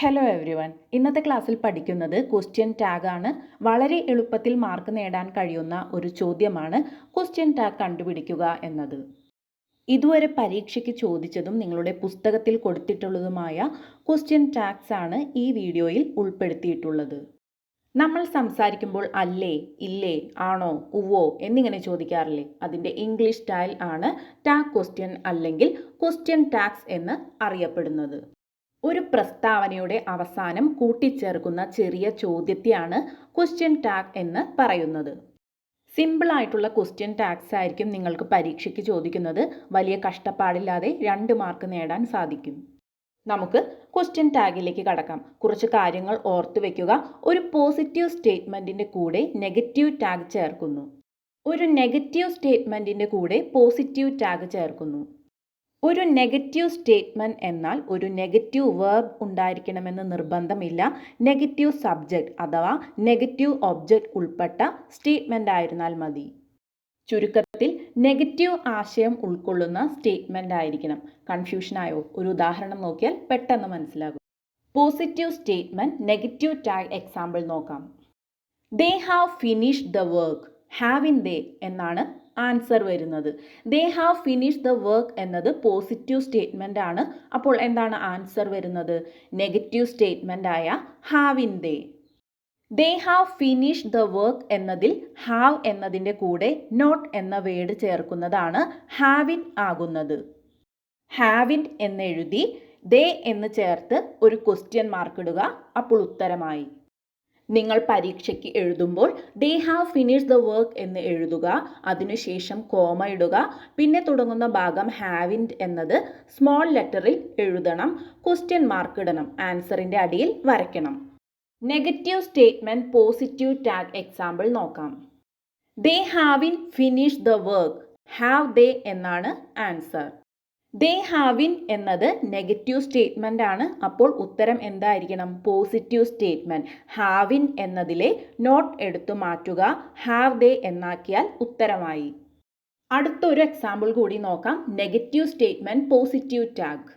Hello everyone ഇന്നത്തെ ക്ലാസ്സിൽ പഠിക്കുന്നത് ക്വസ്റ്റ്യൻ ടാഗ് ആണ്. വളരെ എളുപ്പത്തിൽ മാർക്ക് നേടാൻ കഴിയുന്ന ഒരു ചോദ്യമാണ് ക്വസ്റ്റ്യൻ ടാഗ് കണ്ടുപിടിക്കുക എന്നത്. ഇതുവരെ പരീക്ഷയ്ക്ക് ചോദിച്ചതും നിങ്ങളുടെ പുസ്തകത്തിൽ കൊടുത്തിട്ടുള്ളതുമായ ക്വസ്റ്റ്യൻ ടാഗ്സ് ആണ് ഈ വീഡിയോയിൽ ഉൾപ്പെടുത്തിയിട്ടുള്ളത്. നമ്മൾ സംസാരിക്കുമ്പോൾ അല്ലേ ഇല്ലേ ആണോ ഉവ്വോ എന്നിങ്ങനെ ചോദിക്കാറില്ലേ? അതിന്റെ ഇംഗ്ലീഷ് സ്റ്റൈൽ ആണ് ടാഗ് ക്വസ്റ്റ്യൻ അല്ലെങ്കിൽ ക്വസ്റ്റ്യൻ ടാഗ്സ് എന്ന് അറിയപ്പെടുന്നത്. ഒരു പ്രസ്താവനയുടെ അവസാനം കൂട്ടിച്ചേർക്കുന്ന ചെറിയ ചോദ്യത്തെയാണ് ക്വസ്റ്റ്യൻ ടാഗ് എന്ന് പറയുന്നത്. സിമ്പിൾ ആയിട്ടുള്ള ക്വസ്റ്റ്യൻ ടാഗ്സ് ആയിരിക്കും നിങ്ങൾക്ക് പരീക്ഷയ്ക്ക് ചോദിക്കുന്നത്. വലിയ കഷ്ടപ്പാടില്ലാതെ രണ്ട് മാർക്ക് നേടാൻ സാധിക്കും. നമുക്ക് ക്വസ്റ്റ്യൻ ടാഗിലേക്ക് കടക്കാം. കുറച്ച് കാര്യങ്ങൾ ഓർത്തു വയ്ക്കുക ഒരു പോസിറ്റീവ് സ്റ്റേറ്റ്മെന്റിന്റെ കൂടെ നെഗറ്റീവ് ടാഗ് ചേർക്കുന്നു. ഒരു നെഗറ്റീവ് സ്റ്റേറ്റ്മെന്റിന്റെ കൂടെ പോസിറ്റീവ് ടാഗ് ചേർക്കുന്നു. ഒരു നെഗറ്റീവ് സ്റ്റേറ്റ്മെന്റ് എന്നാൽ ഒരു നെഗറ്റീവ് വേർബ് ഉണ്ടായിരിക്കണമെന്ന് നിർബന്ധമില്ല. നെഗറ്റീവ് സബ്ജക്റ്റ് അഥവാ നെഗറ്റീവ് ഒബ്ജക്റ്റ് ഉൾപ്പെട്ട സ്റ്റേറ്റ്മെന്റ് ആയിരുന്നാൽ മതി. ചുരുക്കത്തിൽ നെഗറ്റീവ് ആശയം ഉൾക്കൊള്ളുന്ന സ്റ്റേറ്റ്മെന്റ് ആയിരിക്കണം. കൺഫ്യൂഷനായോ ഒരു ഉദാഹരണം നോക്കിയാൽ പെട്ടെന്ന് മനസ്സിലാകും. Positive statement negative tag example നോക്കാം. They have finished the work haven't they എന്നാണ് ആൻസർ വരുന്നത്. They have finish the work എന്നത് പോസിറ്റീവ് സ്റ്റേറ്റ്മെന്റ് ആണ്. അപ്പോൾ എന്താണ് ആൻസർ വരുന്നത്? നെഗറ്റീവ് സ്റ്റേറ്റ്മെന്റ് ആയ haven't they they have finish the work എന്നതിൽ ഹാവ് എന്നതിന്റെ കൂടെ നോട്ട് എന്ന വേർഡ് ചേർക്കുന്നതാണ് ഹാവിൻ ആകുന്നത്. ഹാവിൻ എന്നെഴുതി ദേ എന്ന് ചേർത്ത് ഒരു ക്വസ്റ്റ്യൻ മാർക്ക് ഇടുക. അപ്പോൾ ഉത്തരമായി. നിങ്ങൾ പരീക്ഷയ്ക്ക് എഴുതുമ്പോൾ they have finish the work എന്ന് എഴുതുക. അതിനുശേഷം കോമ ഇടുക. പിന്നെ തുടങ്ങുന്ന ഭാഗം ഹാവിൻ എന്നത് സ്മോൾ ലെറ്ററിൽ എഴുതണം. ക്വസ്റ്റ്യൻ മാർക്ക് ഇടണം. ആൻസറിന്റെ അടിയിൽ വരയ്ക്കണം. Negative statement positive tag example നോക്കാം. They haven't finish the work. Have they എന്നാണ് ആൻസർ. ദേ ഹാവിൻ എന്നത് നെഗറ്റീവ് സ്റ്റേറ്റ്മെന്റ് ആണ്. അപ്പോൾ ഉത്തരം എന്തായിരിക്കണം? പോസിറ്റീവ് സ്റ്റേറ്റ്മെന്റ് ഹാവിൻ എന്നതിലെ നോട്ട് എടുത്തു മാറ്റുക. ഹാവ് ദേ എന്നാക്കിയാൽ ഉത്തരമായി. അടുത്തൊരു എക്സാമ്പിൾ കൂടി നോക്കാം. Negative statement positive tag.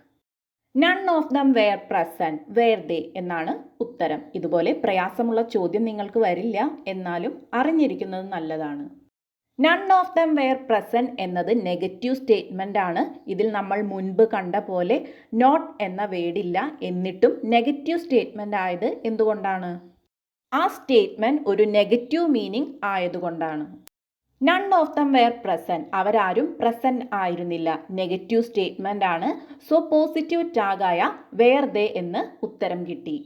None of them were present were they എന്നാണ് ഉത്തരം. ഇതുപോലെ പ്രയാസമുള്ള ചോദ്യം നിങ്ങൾക്ക് വരില്ല. എന്നാലും അറിഞ്ഞിരിക്കുന്നത് നല്ലതാണ്. None of them were present എന്നത് നെഗറ്റീവ് സ്റ്റേറ്റ്മെന്റ് ആണ്. ഇതിൽ നമ്മൾ മുൻപ് കണ്ട പോലെ നോട്ട് എന്ന വേടില്ല എന്നിട്ടും നെഗറ്റീവ് സ്റ്റേറ്റ്മെന്റ് ആയത് എന്തുകൊണ്ടാണ്? ആ സ്റ്റേറ്റ്മെന്റ് ഒരു നെഗറ്റീവ് മീനിങ് ആയതുകൊണ്ടാണ് none of them were present അവരാരും പ്രസന്റ് ആയിരുന്നില്ല. നെഗറ്റീവ് സ്റ്റേറ്റ്മെന്റ് ആണ്. സോ പോസിറ്റീവ് ടാഗായ വെയർ ദേ എന്ന് ഉത്തരം കിട്ടി.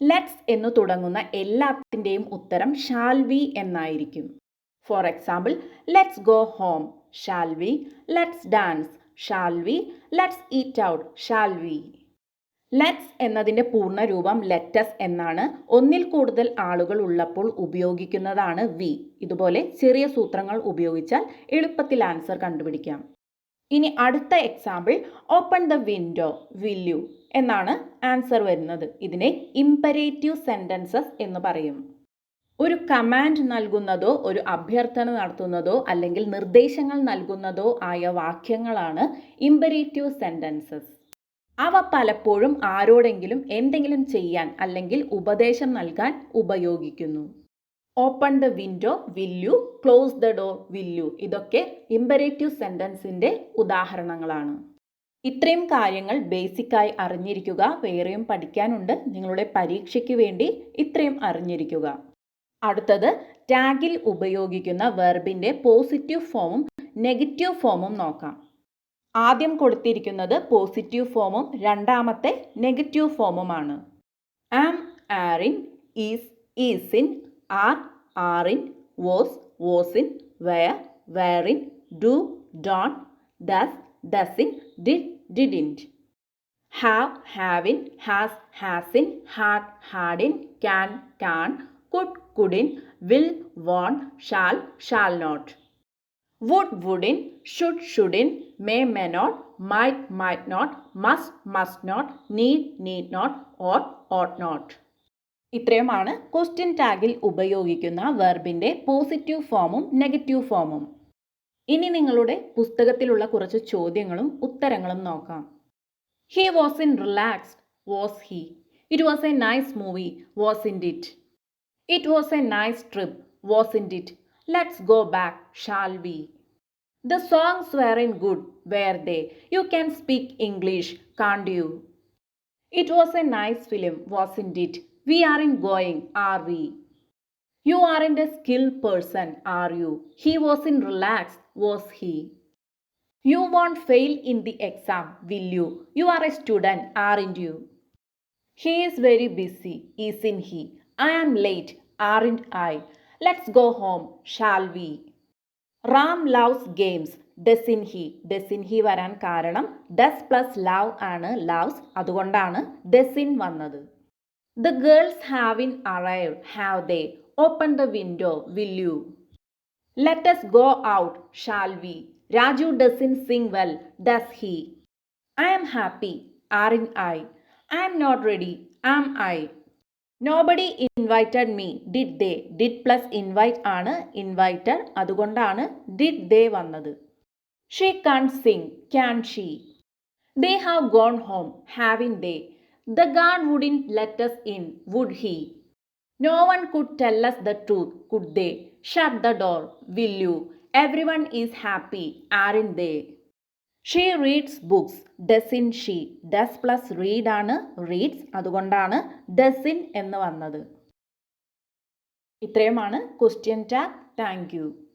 ലെറ്റ്സ് എന്ന് തുടങ്ങുന്ന എല്ലാത്തിന്റെയും ഉത്തരം ഷാൽ വി എന്നായിരിക്കും. For example let's go home shall we let's dance shall we let's eat out shall we let's എന്നതിന്റെ പൂർണരൂപം ലെറ്റസ് എന്നാണ്. ഒന്നിൽ കൂടുതൽ ആളുകൾ ഉള്ളപ്പോൾ ഉപയോഗിക്കുന്നതാണ് വി ഇതുപോലെ ചെറിയ സൂത്രങ്ങൾ ഉപയോഗിച്ചാൽ എളുപ്പത്തിൽ ആൻസർ കണ്ടുപിടിക്കാം. ഇനി അടുത്ത example open the window will you എന്നാണ് ആൻസർ വരുന്നത്. ഇതിനെ ഇമ്പരേറ്റീവ് സെന്റൻസസ് എന്ന് പറയും. ഒരു കമാൻഡ് നൽകുന്നതോ ഒരു അഭ്യർത്ഥന നടത്തുന്നതോ അല്ലെങ്കിൽ നിർദ്ദേശങ്ങൾ നൽകുന്നതോ ആയ വാക്യങ്ങളാണ് ഇമ്പരേറ്റീവ് സെന്റൻസസ് അവ പലപ്പോഴും ആരോടെങ്കിലും എന്തെങ്കിലും ചെയ്യാൻ അല്ലെങ്കിൽ ഉപദേശം നൽകാൻ ഉപയോഗിക്കുന്നു. Open the window will you close the door will you ഇതൊക്കെ ഇമ്പരേറ്റീവ് സെന്റൻസിന്റെ ഉദാഹരണങ്ങളാണ്. ഇത്രയും കാര്യങ്ങൾ ബേസിക്കായി അറിഞ്ഞിരിക്കുക വേറെയും പഠിക്കാനുണ്ട്. നിങ്ങളുടെ പരീക്ഷയ്ക്ക് വേണ്ടി ഇത്രയും അറിഞ്ഞിരിക്കുക. അടുത്തത് ടാഗിൽ ഉപയോഗിക്കുന്ന വെർബിന്റെ പോസിറ്റീവ് ഫോമും നെഗറ്റീവ് ഫോമും നോക്കാം. ആദ്യം കൊടുത്തിരിക്കുന്നത് പോസിറ്റീവ് ഫോമും രണ്ടാമത്തെ negative ഫോമുമാണ്. Am aren't is isn't are aren't was wasn't were weren't do don't does doesn't did didn't have haven't has hasn't had hadn't can can't could, couldn't, will, want, shall, shall not. Would, wouldn't, should, shouldn't, may, may not, might, might not, must, must not, need, need not, ought, ought not. ഇത്രയുമാണ് question ടാഗിൽ ഉപയോഗിക്കുന്ന വെർബിന്റെ positive ഫോമും negative ഫോമും ഇനി നിങ്ങളുടെ പുസ്തകത്തിലുള്ള കുറച്ച് ചോദ്യങ്ങളും ഉത്തരങ്ങളും നോക്കാം he wasn't relaxed was he It was a nice movie, wasn't it? It was a nice trip, wasn't it? Let's go back, shall we? The songs weren't good, were they? You can speak English, can't you? It was a nice film, wasn't it? We aren't going, are we? You aren't a skilled person, are you? He wasn't relaxed, was he? You won't fail in the exam, will you? You are a student, aren't you? He is very busy, isn't he? I am late, aren't I let's go home shall we Ram loves games doesn't he doesn't he വരാൻ കാരണം? Does plus love ആണ് loves അതുകൊണ്ടാണ് doesn't വന്നത്. The girls haven't arrive have they open the window will you let us go out shall we Raju doesn't sing well does he I am happy aren't I I am not ready am I nobody invited me did they did plus invite ആണ് invited അതുകൊണ്ടാണ് did they വന്നത്. She can't sing can she they have gone home haven't they the guard wouldn't let us in would he no one could tell us the truth could they shut the door will you every one is happy aren't they she reads books doesn't she does plus read ആണ്. Reads അതുകൊണ്ടാണ് doesn't എന്ന് വന്നത്. ഇത്രയുമാണ് question tag thank U